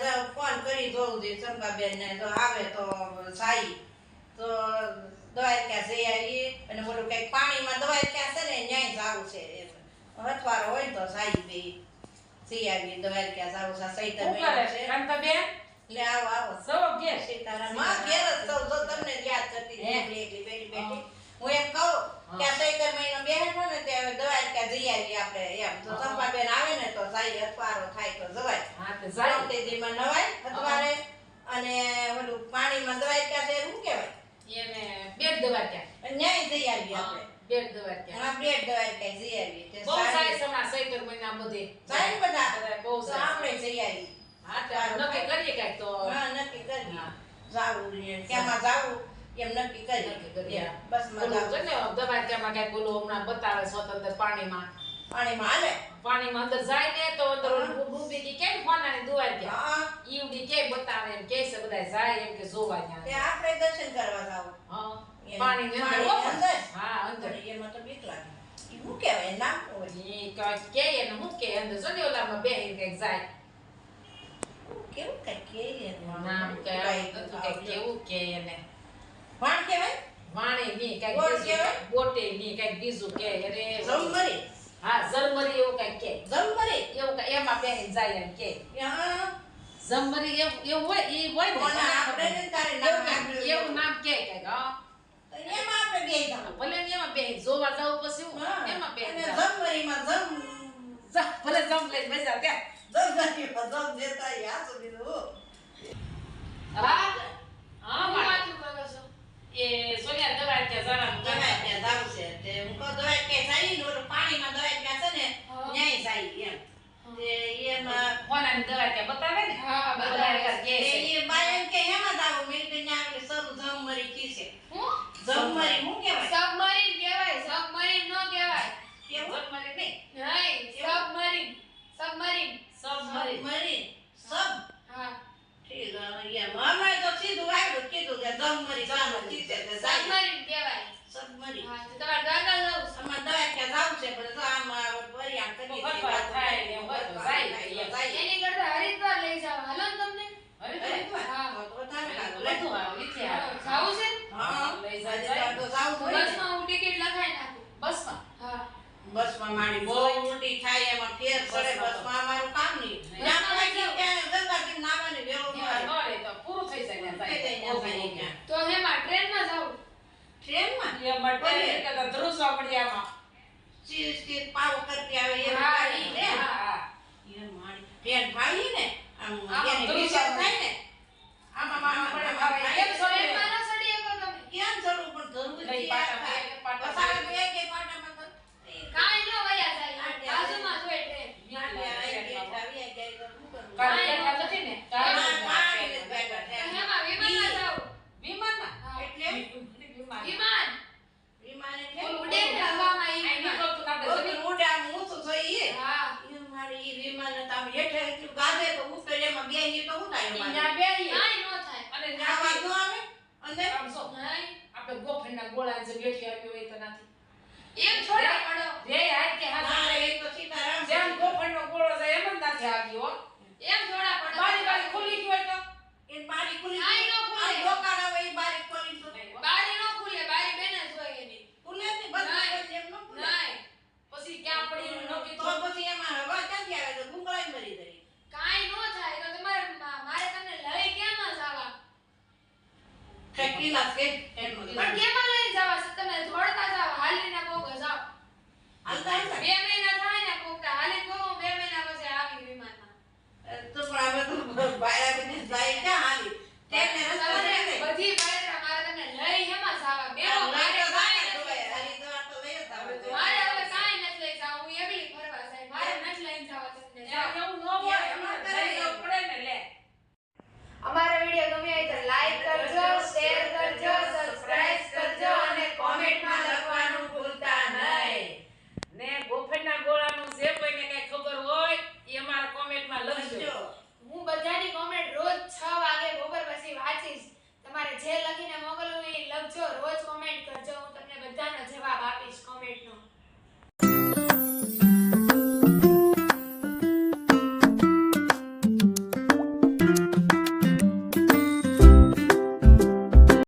જાવ ફોન કરી જોઉં જોઈએ ચંપાબેન ને જો આવે તો સાઈ. તો દવાઈ ક્યાં જઈ આવી અને બોલું કંઈક પાણીમાં દવાઈ ક્યાં છે ને ન્યાય જાવું છે. હથવારો હોય તો સાઈ બે જઈ આવી દવાઈ ક્યાં જાવું છે? સહી તમે ચંપાબેન લે આવો આવો. સૌ ઘેર. સીતારામમાં ઘેર સૌ જો તમને યાદ કરતી એકલી બેઠી બેઠી. હું એમ કહું આ ચૈતર મહિનો ને જઈ આવીએ આપણે. એમ તો હા. ચંપાબેન આવે ને તો સાઈ હથવારો થાય તો જવાય. હા તે જાય. ગણપતિજીમાં નવાય હથવારે અને ઓલું પાણીમાં દ્વારકા છે શું કહેવાય? એને બેટ દવા ત્યાં ન્યાય જઈ આવીએ આપણે. બેટ દવા ત્યાં હા બેટ દ્વારકા જઈ આવીએ. બહુ સારી સારી સમા સૈતર મહિના બધે. સારી બધા. બધા બહુ સારી. આપણે જઈ આવીએ. હા તે નક્કી કરીએ કાંઈક તો. હા નક્કી કરીએ. જાવું ને જાવું? એમ નક્કી બસ ને દવા ત્યાંમાં કાંઈક ઓલું હમણાં બતાવે સ્વતંત્ર પાણીમાં. પાણીમાં હાલે? પાણીમાં અંદર જાય ને તો અંદર ડૂબી ગઈ કેમ ફોનાની દુવાઈ ત્યાં ઈવડી કે બતાવે એમ કે છે બધા જાય એમ કે જોવા તે ત્યાં આપણે દર્શન કરવા જાવ. હા એમ. અંદર અંદર? હા અંદર. એમાં તો બીક લાગે. ઈ કહેવાય નામ હોય કે એને હું કે અંદર. જો ને ઓલામાં બેહીને કંઈક જાય. કેવું કઈ કે નામ કે કાંઈ કેવું કે એને. વાણ કહેવાય? વાણે ની કંઈક બોટ કહેવાય? બોટે ની કંઈક બીજું કે અરે જમરી હા જમરી એવું કંઈક કે. જમરી એવું કઈ એમાં બેહીને જાય એમ કે. ઝરમરી એવું એવું હોય એ હોય ને આપણે તારે નામ એવું નામ કે કંઈક હા. એમાં આપણે બે જાવું ભલે એમાં બેહી જોવા જાવ પછી એમાં બેહી. જમમરીમાં જમ ભલે જમ લઈને બેસા ત્યાં જમમરીમાં જમ દેતા ઈ આ સુધી હા હા હું વાળી. વાતું કરો છો? એ સોનિયા દવા ત્યાં જવાનું દવાઈ ત્યાં જાવું છે તે હું કહું દવાઈ કે જાય ને ઓલું પાણીમાં દવાઈ ક્યાં છે ને હા. ન્યાય જાય એમ તે દવા બતાવે ને? હા, બતાવે. તે એમ કે એમાં કી હું? કહેવાય? સબમરીન કહેવાય સબમરીન નો કહેવાય. કેવું નહીં. નહીં સબમરીન સબમરીન. સબમરીન. સબ? હા. ઠીક તો સીધું આવ્યું કીધું કે જમરી જમમરી કી છે સબમરીન કહેવાય. સબમરી હા તો તમારે દાદા જવું છે. અમાર દવાઈ ક્યાં જાવું છે પણ જો આમાં વરિયાણ કરીએ તો છીએ, ફરવા વાતો થાય કરીએ, ને હોય તો ફરવા જાય થાય તો એમ. જાય. એની કરતા હરિદ્વાર લઈ જાવ હાલો ને તમને અરે તો હરિદ્વાર? હા. તો તો વધારે સારું. બધું આવે, ઈથી આવે. જાવું છે હા, લઈ જાય, હરિદ્વાર તો જાવું જ હોય ને. બસમાં હું ટિકિટ લખાઈ નાખું બસમાં હા બસમાં મારી બહુ ઉલટી થાય એમાં ફેર પડે બસમાં. અમારું કામ નહીં નાવાની મળે. તો પૂરું થઈ જાય ત્યાં. તો હેમાં ટ્રેનમાં જાવું ટ્રેનમાં. ચીર ચીર પાવ કરતી આવે એ ને. હા, હા. એ મારી ટ્રેન ફાડી ને આમ આમાં એની વિચાર થાય ને આમાં મામા પડે મારે કેમ જરૂર પણ જરૂર લઈ છે પાટા આ બે, પાટા પસારા બે. બે કે પાટામાં તો એ કાંઈ ન વયા જાય આટલે બાજુમાં જોઈએ ટ્રેન આટલે આવી ગઈ, આવી ગઈ તો શું કરવું? કાલે બેઠા નથી ને? કાલે હા, બેઠા કાલે છે. બેઠા છે. તો હેમાં વિમાનમાં જાવું વિમાનમાં? હા. એટલે વિમાનમાં. વિમાન વિમાન એટલે ઓલું ઉડે ને હવામાં ઈ આ વિમાન. નીકળતું ના આપણે જમીન. ઓલું ઉડે આમ ઊંચું થઈએ. હા ઈ મારી ઈ વિમાન તો આમ હેઠે એટલું ગાજે તો ઉપર એમાં બેહીએ તો શું થાય ઈ બે ની કાઈ ન થાય અને નાવા ન્યા આવે? અને સમજો નહીં આપણે ગોફણના ગોળા જે બેઠી આપ્યો હોય તો નથી. એમ છોડા પડો રે હાય કે હાથ એ તો સીતારામ જેમ છે. ગોફણનો ગોળો જાય એમ જ નથી આવ્યો હો. એમ છોડા las que